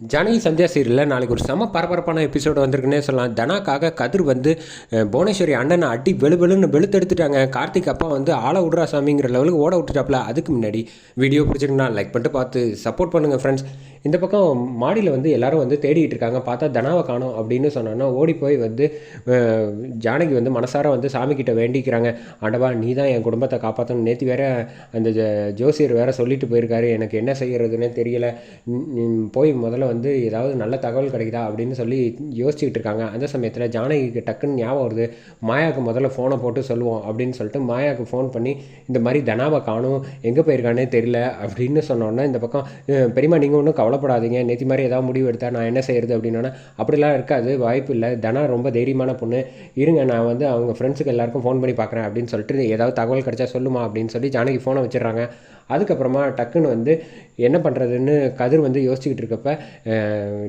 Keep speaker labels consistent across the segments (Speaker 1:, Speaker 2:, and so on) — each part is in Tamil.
Speaker 1: ஜானகி சந்தியா சீரியலில் நாளைக்கு ஒரு செம பரபரப்பான எபிசோடு வந்திருக்குன்னே சொல்லலாம். தனாக்காக கதிர் வந்து புவனேஸ்வரி அண்ணனை அடி வெளு வெளுன்னு வெளுத்தெடுத்துட்டாங்க. கார்த்திக் அப்பா வந்து ஆள விட்றா சாமிங்கிற லெவலுக்கு ஓட விட்டுட்டாப்ல. அதுக்கு முன்னாடி வீடியோ பிடிச்சிருக்குன்னா லைக் பண்ணிட்டு பார்த்து சப்போர்ட் பண்ணுங்கள் ஃப்ரெண்ட்ஸ் இந்த பக்கம் மாடியில் வந்து எல்லாரும் வந்து தேடிட்டு இருக்காங்க. பார்த்தா தனாவை காணோம் அப்படின்னு சொன்னோன்னா ஓடி போய் வந்து ஜானகி வந்து மனசார வந்து சாமிக்கிட்ட வேண்டிக்கிறாங்க. ஆண்டவா நீ தான் என் குடும்பத்தை காப்பாற்றணும் நேற்று வேற அந்த ஜோசியர் வேற சொல்லிட்டு போயிருக்காரு. எனக்கு என்ன செய்யறதுன்னே தெரியல. போய் முதல்ல வந்து ஏதாவது நல்ல தகவல் கிடைக்குதா அப்படின்னு சொல்லி யோசிச்சுக்கிட்டு இருக்காங்க. அந்த சமயத்தில் ஜானகிக்கு டக்குன்னு ஞாபகம் வருது. மாயாவுக்கு முதல்ல ஃபோனை போட்டு சொல்லுவோம் அப்படின்னு சொல்லிட்டு மாயாவுக்கு ஃபோன் பண்ணி இந்த மாதிரி தனாவை காணும். எங்கே போயிருக்கானே தெரியல. அப்படின்னு சொன்னோன்னே இந்த பக்கம் பெரியமா நீங்கள் ஒன்றும் கவலைப்படாதீங்க. நேற்று மாதிரி ஏதாவது முடிவு எடுத்தா நான் என்ன செய்யறது? அப்படின்னா அப்படிலாம் இருக்காது. வாய்ப்பு இல்லை. தனா ரொம்ப தைரியமான பொண்ணு. இருங்க நான் வந்து அவங்க ஃப்ரெண்ட்ஸுக்கு எல்லாருக்கும் ஃபோன் பண்ணி பார்க்குறேன் அப்படின்னு சொல்லிட்டு ஏதாவது தகவல் கிடைச்சா சொல்லுமா? அப்படின்னு சொல்லி ஜானகி ஃபோனை வச்சிடுறாங்க. அதுக்கப்புறமா டக்குன்னு வந்து என்ன பண்ணுறதுன்னு கதிர் வந்து யோசிச்சுக்கிட்டு இருக்கப்ப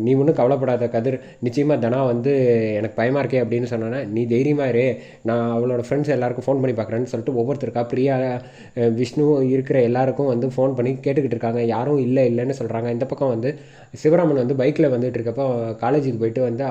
Speaker 1: நீ ஒன்றும் கவலைப்படாத கதிர். நிச்சயமாக தனா வந்து எனக்கு பயமாக இருக்கே அப்படின்னு சொன்னோன்னே நீ தைரியமாக இரு. நான் அவளோட ஃப்ரெண்ட்ஸ் எல்லாருக்கும் ஃபோன் பண்ணி பார்க்குறேன்னு சொல்லிட்டு ஒவ்வொருத்தருக்கா பிரியா விஷ்ணு இருக்கிற எல்லாருக்கும் வந்து ஃபோன் பண்ணி கேட்டுக்கிட்டு இருக்காங்க. யாரும் இல்லை இல்லைன்னு சொல்கிறாங்க இந்த பக்கம் வந்து சிவராமன் வந்து பைக்கில் வந்துட்டு இருக்கப்போ காலேஜுக்கு போயிட்டு வந்து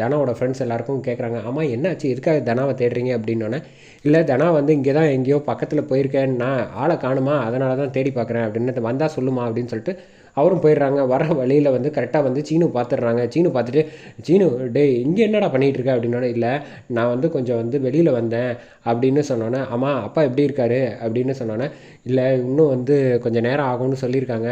Speaker 1: தனாவோட ஃப்ரெண்ட்ஸ் எல்லாருக்கும் கேட்குறாங்க ஆமாம் என்னாச்சு? எதுக்காக தனாவை தேடுறீங்க? அப்படின்னோடனே இல்லை தனா வந்து இங்கே தான் எங்கேயோ பக்கத்தில் போயிருக்கேன். நான் ஆளை காணுமா? அதனால தான் தேடி பார்க்குறேன் அப்படின்னு வந்தால் சொல்லுமா? அப்படின்னு சொல்லிட்டு அவரும் போயிடுறாங்க வர வழியில் வந்து கரெக்டாக வந்து சீனு பார்த்துடுறாங்க சீனு பார்த்துட்டு சீனு டேய் இங்கே என்னடா பண்ணிகிட்டு இருக்க? அப்படின்னோடனே இல்லை நான் வந்து கொஞ்சம் வந்து வெளியில் வந்தேன். அப்படின்னு சொன்னோன்னே ஆமாம் அப்பா எப்படி இருக்காரு? அப்படின்னு சொன்னோன்னே இல்லை இன்னும் வந்து கொஞ்சம் நேரம் ஆகும்னு சொல்லியிருக்காங்க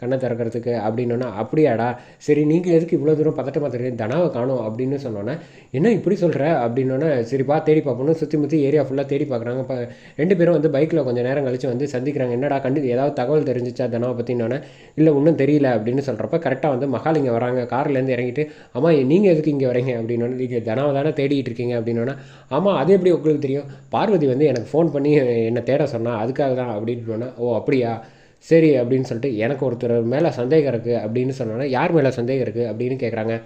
Speaker 1: கண்ணை திறக்கிறதுக்கு அப்படின்னோன்னா அப்படியாடா சரி நீங்கள் எதுக்கு இவ்வளோ தூரம் பதட்டமாக தெரியும் தனாவை காணும் அப்படின்னு சொன்னோன்னே என்ன இப்படி சொல்கிற அப்படின்னோன்னே சரிப்பா தேடி பார்ப்போம்னு சுற்றி முற்றி ஏரியா ஃபுல்லாக தேடி பார்க்குறாங்க இப்போ ரெண்டு பேரும் வந்து பைக்கில் கொஞ்சம் நேரம் கழித்து வந்து சந்திக்கிறாங்க என்னடா கண்டு ஏதாவது தகவல் தெரிஞ்சிச்சா தனாவை பற்றினோன்னே இல்லை ஒன்றும் தெரியல அப்படின்னு சொல்கிறப்ப கரெக்டாக வந்து மகாலிங்க வராங்க கார்லேருந்து இறங்கிட்டு ஆமாம் நீங்கள் எதுக்கு இங்கே வரீங்க அப்படின்னோடனே நீங்கள் தனாவை தானே தேடிட்டு இருக்கீங்க அப்படின்னோன்னா ஆமாம் அது எப்படி உங்களுக்கு தெரியும்? பார்வதி வந்து எனக்கு ஃபோன் பண்ணி என்னை தேட சொன்னால் அதுக்காக தான் அப்படின்னு ஓ அப்படியா? சரி அப்படின்னு சொல்லிட்டு எனக்கு ஒருத்தர் மேலே சந்தேகம் இருக்குது அப்படின்னு சொன்னோன்னா யார் மேலே சந்தேகம் இருக்குது அப்படின்னு கேட்குறாங்க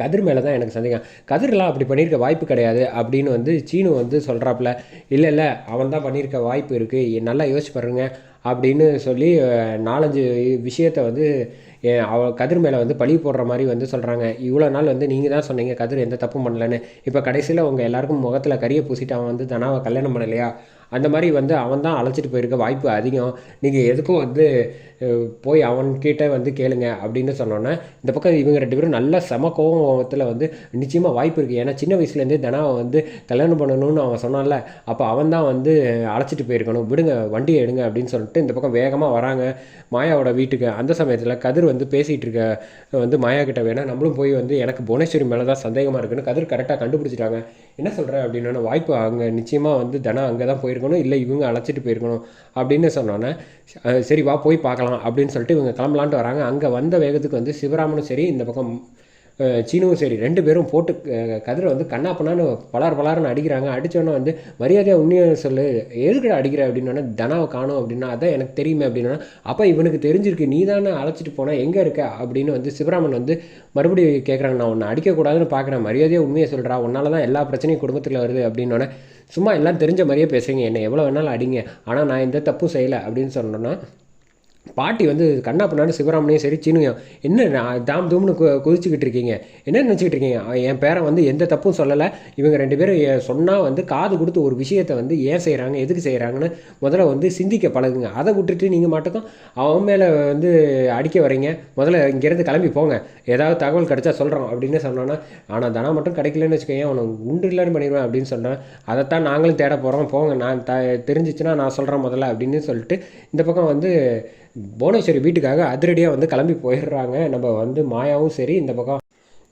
Speaker 1: கதிர் மேலே தான் எனக்கு சந்தேகம். கதிர்லாம் அப்படி பண்ணியிருக்க வாய்ப்பு கிடையாது அப்படின்னு வந்து சீனு வந்து சொல்கிறாப்புல இல்லை இல்லை அவன் தான் பண்ணியிருக்க வாய்ப்பு இருக்குது நல்லா யோசிச்சு பாருங்க அப்படின்னு சொல்லி நாலஞ்சு விஷயத்தை வந்து அவ கதிர் மேலே வந்து பழி போடுற மாதிரி வந்து சொல்கிறாங்க இவ்வளோ நாள் வந்து நீங்கள் தான் சொன்னீங்க கதிர் எந்த தப்பும் பண்ணலன்னு. இப்போ கடைசியில் உங்கள் எல்லாருக்கும் முகத்தில் கறியை பூசிட்டு அவன் வந்து தனாவை கல்யாணம் பண்ணலையா? அந்த மாதிரி வந்து அவன் தான் அழைச்சிட்டு போயிருக்க வாய்ப்பு அதிகம். நீங்கள் எதுக்கும் வந்து போய் அவன்கிட்ட வந்து கேளுங்க அப்படின்னு சொன்னோன்னே இந்த பக்கம் இவங்க ரெண்டு பேரும் நல்ல செம கோபத்தில் வந்து நிச்சயமாக வாய்ப்பு இருக்குது ஏன்னா சின்ன வயசுலேருந்தே தனாவை வந்து கல்யாணம் பண்ணணும்னு அவன் சொன்னான்ல அப்போ அவன் தான் வந்து அழைச்சிட்டு போயிருக்கணும். விடுங்க வண்டியை எடுங்க அப்படின்னு சொல்லிட்டு இந்த பக்கம் வேகமாக வராங்க மாயாவோட வீட்டுக்கு. அந்த சமயத்தில் கதிர் வந்து பேசிகிட்டு இருக்க வந்து மாயா கிட்ட வேணால் நம்மளும் போய் வந்து எனக்கு புவனேஸ்வரி மேலே தான் சந்தேகமாக இருக்குன்னு கதிர் கரெக்டாக கண்டுபிடிச்சிட்டாங்க. என்ன சொல்கிறேன் அப்படின்னா வாய்ப்பு அங்கே நிச்சயமாக வந்து தனா அங்கே தான் போயிருக்கணும். இல்லை இவங்க அழைச்சிட்டு போயிருக்கணும் அப்படின்னு சொன்னோன்னே சரி வா போய் பார்க்கலாம் அப்படின்னு சொல்லிட்டு இவங்க கிளம்பலான்ட்டு வராங்க. அங்கே வந்த வேகத்துக்கு வந்து சிவராமனும் சரி இந்த பக்கம் சீனுவும் சரி ரெண்டு பேரும் போட்டு கதிரை வந்து கண்ணா பண்ணான்னு பலார் பலார்னு அடிக்கிறாங்க. அடித்தோன்னே வந்து மரியாதையாக உண்மையை சொல்லு எதுக்கட அடிக்கிற? அப்படின்னா தனாவை காணும் அப்படின்னா அதான் எனக்கு தெரியுமே அப்படின்னா அப்போ இவனுக்கு தெரிஞ்சிருக்கு நீ தானே அழைச்சிட்டு போனால் எங்கே இருக்க? அப்படின்னு வந்து சிவராமன் வந்து மறுபடியும் கேட்குறாங்க நான் உன்னை அடிக்கக்கூடாதுன்னு பார்க்குறேன் மரியாதையாக உண்மையை சொல்கிறா உன்னால தான் எல்லா பிரச்சனையும் குடும்பத்தில் வருது அப்படின்னோடனே சும்மா எல்லாம் தெரிஞ்ச மாதிரியே பேசுகிறீங்க என்னை எவ்வளோ வேணாலும் அடிங்க ஆனால் நான் எந்த தப்பும் செய்யலை அப்படின்னு சொன்னோன்னா பாட்டி வந்து கண்ணா பண்ணான்னு சிவராமனையும் சரி சீனுயும் என்ன நான் தாம் தூம்னு குதிச்சுக்கிட்டு இருக்கீங்க? என்ன நினச்சிக்கிட்டு இருக்கீங்க? என் பேரை வந்து எந்த தப்பும் சொல்லலை. இவங்க ரெண்டு பேரும் சொன்னால் வந்து காது கொடுத்து ஒரு விஷயத்தை வந்து ஏன் செய்கிறாங்க எதுக்கு செய்கிறாங்கன்னு முதல்ல வந்து சிந்திக்க பழகுங்க. அதை விட்டுட்டு நீங்கள் மட்டும் அவன் மேலே வந்து அடிக்க வரீங்க முதல்ல இங்கேருந்து கிளம்பி போங்க. ஏதாவது தகவல் கிடைச்சா சொல்கிறோம் அப்படின்னு சொன்னோன்னா ஆனால் தனா மட்டும் கிடைக்கலன்னு வச்சுக்கோங்க அவனை உண்டு இல்லைன்னு பண்ணிடுவேன் அப்படின்னு சொல்கிறேன் அதைத்தான் நாங்களும் தேட போகிறோம் போங்க நான் த தெரிஞ்சிச்சுன்னா நான் சொல்கிறேன் முதல்ல அப்படின்னு சொல்லிட்டு இந்த பக்கம் வந்து புவனேஸ்வரி வீட்டுக்காக அதிரடியாக வந்து கிளம்பி போயிடுறாங்க. நம்ம வந்து மாயாவும் சரி இந்த பக்கம்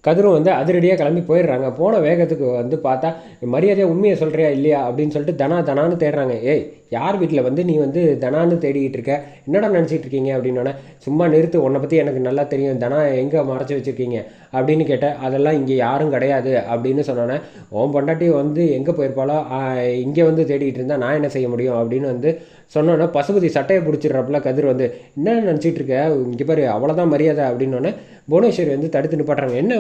Speaker 1: கதிரும் வந்து அதிரடியாக கிளம்பி போயிடுறாங்க. போன வேகத்துக்கு வந்து பார்த்தா மரியாதையாக உண்மையை சொல்கிறியா இல்லையா? அப்படின்னு சொல்லிட்டு தனா தனான்னு தேடுறாங்க. ஏய் யார் வீட்டில் வந்து நீ வந்து தனான்னு தேடிக்கிட்டு இருக்க? என்னடா நினச்சிட்டு இருக்கீங்க? அப்படின்னோடனே சும்மா நிறுத்து உன்னை பற்றி எனக்கு நல்லா தெரியும். தனா எங்கே மறைச்சி வச்சுருக்கீங்க? அப்படின்னு கேட்டேன். அதெல்லாம் இங்கே யாரும் கிடையாது. அப்படின்னு சொன்னோன்னே உன் பொண்டாட்டி வந்து எங்கே போயிருப்பாளோ இங்கே வந்து தேடிக்கிட்டு இருந்தால் நான் என்ன செய்ய முடியும்? அப்படின்னு வந்து சொன்னோன்னே பசுபதி சட்டையை பிடிச்சிடுறப்பல கதிர் வந்து என்ன நினச்சிட்டு இருக்க? இங்கே பாரு அவ்வளோதான் மரியாதை. அப்படின்னோடனே புவனேஸ்வரி வந்து தடுத்து நிப்பாட்டுறாங்க. என்ன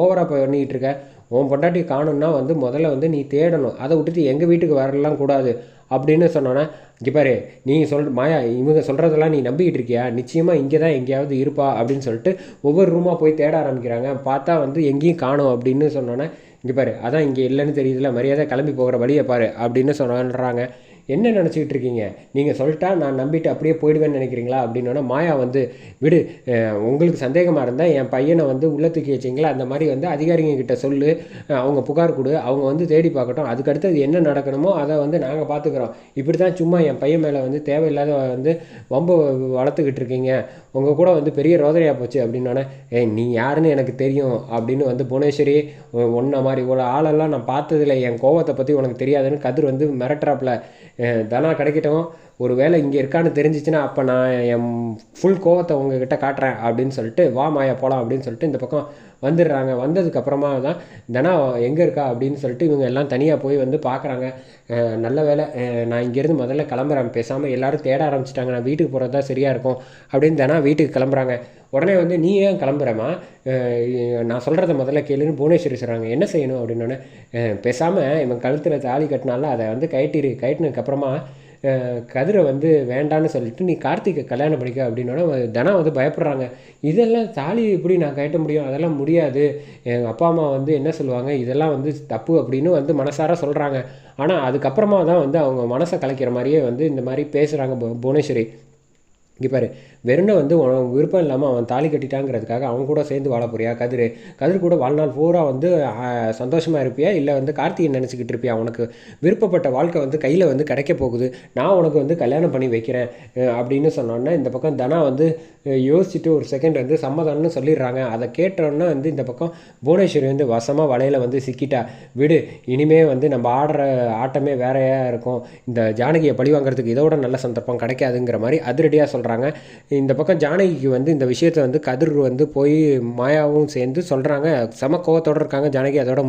Speaker 1: ஓவராக பண்ணிக்கிட்டு இருக்க? உன் பொண்டாட்டி காணும்னா வந்து முதல்ல வந்து நீ தேடணும். அதை விட்டுட்டு எங்கள் வீட்டுக்கு வரலாம் கூடாது அப்படின்னு சொன்னோன்னா இங்கே பாரு நீ சொல் மாயா இவங்க சொல்கிறதெல்லாம் நீ நம்பிக்கிட்டு இருக்கியா? நிச்சயமாக இங்கே தான் எங்கேயாவது இருப்பா அப்படின்னு சொல்லிட்டு ஒவ்வொரு ரூமாக போய் தேட ஆரம்பிக்கிறாங்க. பார்த்தா வந்து எங்கேயும் காணும் அப்படின்னு சொன்னோன்னே இங்கே பாரு அதான் இங்கே இல்லைன்னு தெரியுதுல மரியாதை கிளம்பி போகிற வழியை பாரு அப்படின்னு சொன்னாங்க என்ன நினச்சிக்கிட்டு இருக்கீங்க? நீங்கள் சொல்லிட்டா நான் நம்பிட்டு அப்படியே போயிடுவேன்னு நினைக்கிறீங்களா? அப்படின்னோன்னா மாயா வந்து விடு உங்களுக்கு சந்தேகமாக இருந்தால் என் பையனை வந்து உள்ள தூக்கி வச்சிங்களா? அந்த மாதிரி வந்து அதிகாரிங்க கிட்ட சொல்லு. அவங்க புகார் கொடு. அவங்க வந்து தேடி பார்க்கட்டும். அதுக்கடுத்து அது என்ன நடக்கணுமோ அதை வந்து நாங்கள் பார்த்துக்குறோம் இப்படி தான் சும்மா என் பையன் மேலே வந்து தேவையில்லாத வந்து வம்பு வளர்த்துக்கிட்டு இருக்கீங்க. உங்கள் கூட வந்து பெரிய ரோதனையாக போச்சு அப்படின்னோடனே ஏய் நீ யாருன்னு எனக்கு தெரியும் அப்படின்னு வந்து புவனேஸ்வரி ஒன்றை மாதிரி இவ்வளோ ஆளெல்லாம் நான் பார்த்ததில்ல. என் கோவத்தை பற்றி உனக்கு தெரியாதுன்னு கதிர் வந்து மிரட்டுறாப்புல. தனா கிடைக்கட்டும் ஒரு வேளை இங்கே இருக்கான்னு தெரிஞ்சிச்சுன்னா அப்போ நான் என் ஃபுல் கோவத்தை உங்ககிட்ட காட்டுறேன் அப்படின்னு சொல்லிட்டு வா மாயா போகலாம் அப்படின்னு சொல்லிட்டு இந்த பக்கம் வந்துடுறாங்க. வந்ததுக்கப்புறமா தான் தனா எங்கே இருக்கா? அப்படின்னு சொல்லிட்டு இவங்க எல்லாம் தனியாக போய் வந்து பார்க்குறாங்க நல்ல வேலை நான் இங்கேருந்து முதல்ல கிளம்புறேன். பேசாமல் எல்லோரும் தேட ஆரம்பிச்சிட்டாங்க. நான் வீட்டுக்கு போகிறது தான் சரியாக இருக்கும் அப்படின்னு தானே வீட்டுக்கு கிளம்புறாங்க. உடனே வந்து நீ ஏன் கிளம்புறமா? நான் சொல்கிறத முதல்ல கேளுன்னு புவனேஸ்வரி சொல்கிறாங்க என்ன செய்யணும்? அப்படின்னோடனே பேசாமல் இவன் கழுத்தில் தாலி கட்டினால அதை வந்து கட்டிரு கட்டினதுக்கப்புறமா கதிரை வந்து வேண்டான்னு சொல்லிட்டு நீ கார்த்திகை கல்யாணம் பண்ணிக்க அப்படின்னோட தனம் வந்து பயப்படுறாங்க. இதெல்லாம் தாலி எப்படி நான் கட்ட முடியும் அதெல்லாம் முடியாது. எங்கள் அப்பா அம்மா வந்து என்ன சொல்லுவாங்க இதெல்லாம் வந்து தப்பு அப்படின்னு வந்து மனசார சொல்கிறாங்க ஆனால் அதுக்கப்புறமா தான் வந்து அவங்க மனசை கலைக்கிற மாதிரியே வந்து இந்த மாதிரி பேசுகிறாங்க புவனேஸ்வரி. இங்கே பாரு வெறுனை வந்து உனக்கு விருப்பம் இல்லாமல் அவன் தாலி கட்டிட்டாங்கிறதுக்காக அவன் கூட சேர்ந்து வாழ போறியா? கதிர். கதிர் கூட வாழ்நாள் பூரா வந்து சந்தோஷமாக இருப்பியா? இல்லை வந்து கார்த்திகை நினச்சிக்கிட்டு இருப்பியா? உனக்கு விருப்பப்பட்ட வாழ்க்கை வந்து கையில் வந்து கிடைக்க போகுது. நான் உனக்கு வந்து கல்யாணம் பண்ணி வைக்கிறேன் அப்படின்னு சொன்னோன்னே இந்த பக்கம் தனா வந்து யோசிச்சுட்டு ஒரு செகண்ட் வந்து சம்மதம்னு சொல்லிடுறாங்க. அதை கேட்டோன்னே வந்து இந்த பக்கம் புவனேஸ்வரி வந்து வசமாக வலையில் வந்து சிக்கிட்டா. விடு இனிமே வந்து நம்ம ஆடுற ஆட்டமே வேறையாக இருக்கும். இந்த ஜானகியை பழி வாங்குறதுக்கு இதோட நல்ல சந்தர்ப்பம் கிடைக்காதுங்கிற மாதிரி அதிரடியாக சொல்கிறாங்க இந்த பக்கம் ஜானகிக்கு வந்து இந்த விஷயத்தை வந்து கதிர் வந்து போய் மாயாவும் சேர்ந்து சொல்கிறாங்க செம கோவத்தோட இருக்காங்க ஜானகி அதோட முடி